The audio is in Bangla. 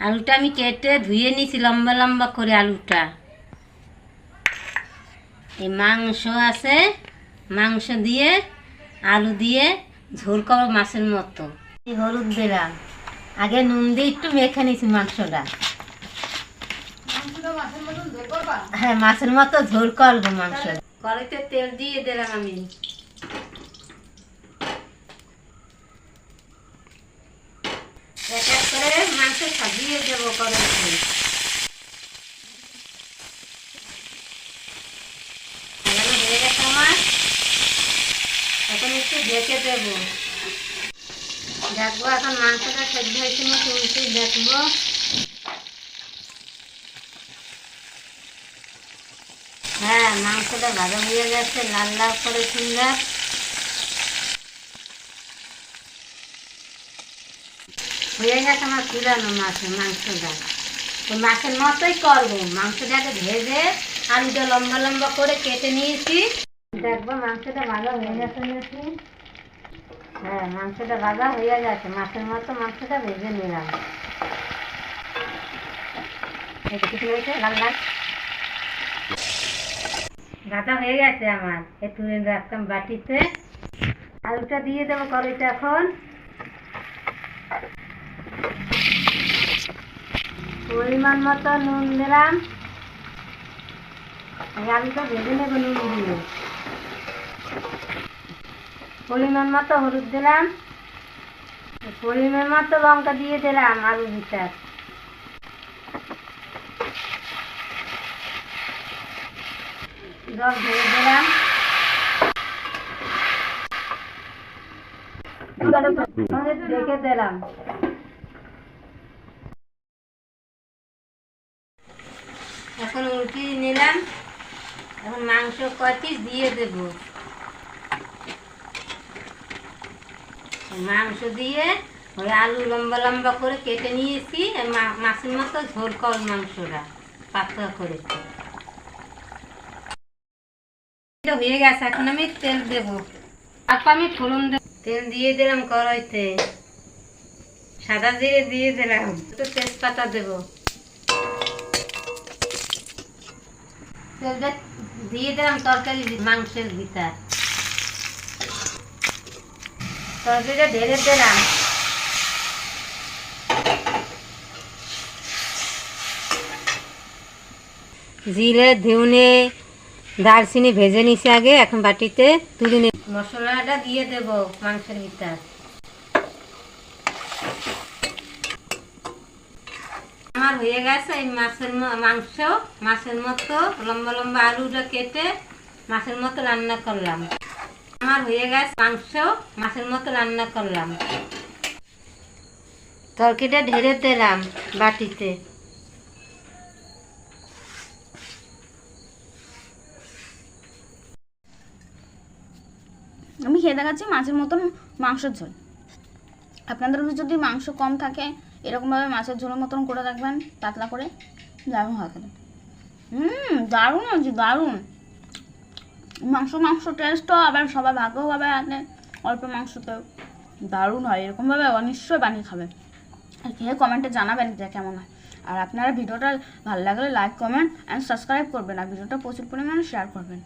আলুটা আমি কেটে ধুয়ে নিয়েছি লম্বা লম্বা করে আলুটা। এই মাংস আছে মাংস দিয়ে আলু দিয়ে ঝোল করো মাছের মতো। হলুদ দিলাম আগে নুন দিয়ে একটু মেখে নিয়েছি মাংসটা। হ্যাঁ মাছের মতো ঝোল করব মাংস কড়াইতে তেল দিয়ে দিলাম আমি। মাংস সাজিয়ে দেবো কড়াইতে হয়ে এখন একটু ঢেকে দেখব এখন মাংসটা সেদ্ধ হয়েছে দেখব। হ্যাঁ মাংসটা ভাজা হয়ে গেছে, লাল লাল করে সুন্দর। হয়ে গেছে আমার চুলানো মাছের মাংসটা ওই মাছের মতোই করব মাংসটাকে ভেজে আলুটা লম্বা লম্বা করে কেটে নিয়েছি দেখব মাংসটা ভাজা হয়ে গেছে নাকি হ্যাঁ মাংসটা ভাজা হয়ে গেছে মাছের মতো মাংসটা ভেজে নিলাম এই ভাজা হয়ে গেছে আমার এ তুলে রাখতাম বাটিতে আলুটা দিয়ে দেবো কড়াইতে এখন পরিমাণ মতো নুন দিলাম। আলুটা ভেজে নেব নুন দিয়ে। পরিমাণ মতো হলুদ দিলাম। পরিমাণ মতো লঙ্কা দিয়ে দিলাম আলু ভিতর জল ধরে দিলাম। রেখে দিলাম। এখন উল্টিয়ে নিলাম। এখন মাংস কয় দিয়ে দেব? মাংস দিয়ে ওই আলু লম্বা লম্বা করে কেটে নিয়েছি মাছের মতো ঝোল কর মাংসটা, পাতলা করে। হয়ে গেছে, এখন আমি তেল দেব। তারপর আমি ফোড়ন দেব। তেল দিয়ে দিলাম কড়াইতে। সাদা জিরে দিয়ে দিলাম। তেজপাতা দেবো। তেলটা দিয়ে দিলাম তরকারি মাংসের ভিতর। তরকারিটা ঢেলে দিলাম। জিরে ধুনে দারচিনি ভেজে নিছি আগে এখন বাটিতে তুলে নে মশলাটা দিয়ে দেব মাংসের ভিতর। আমার হয়ে গেছে এই মাছের মাংস, মাছের মতো লম্বা লম্বা আলুটা কেটে মাছের মতো রান্না করলাম। আমার হয়ে গেছে মাংস, মাছের মতো রান্না করলাম। তরকিটা ঢেলে দিলাম বাটিতে। আমি খেয়ে দেখাচ্ছি মাছের মতন মাংসের ঝোল। আপনাদের যদি মাংস কম থাকে এরকমভাবে মাছের ঝোলের মতন করে রাখবেন, পাতলা করে, দারুণ হয় খেতে। হুম, দারুণ আছে দারুণ। মাংস মাংস টেস্টও আবার সবাই ভাগও হবে আনে, অল্প মাংসতে দারুণ হয়, এরকমভাবে নিশ্চয়ই বানিয়ে খাবে। আর খেয়ে কমেন্টে জানাবেন যে কেমন হয়। আর আপনারা ভিডিওটা ভালো লাগলে লাইক কমেন্ট অ্যান্ড সাবস্ক্রাইব করবেন। আর ভিডিওটা প্রচুর পরিমাণে শেয়ার করবেন।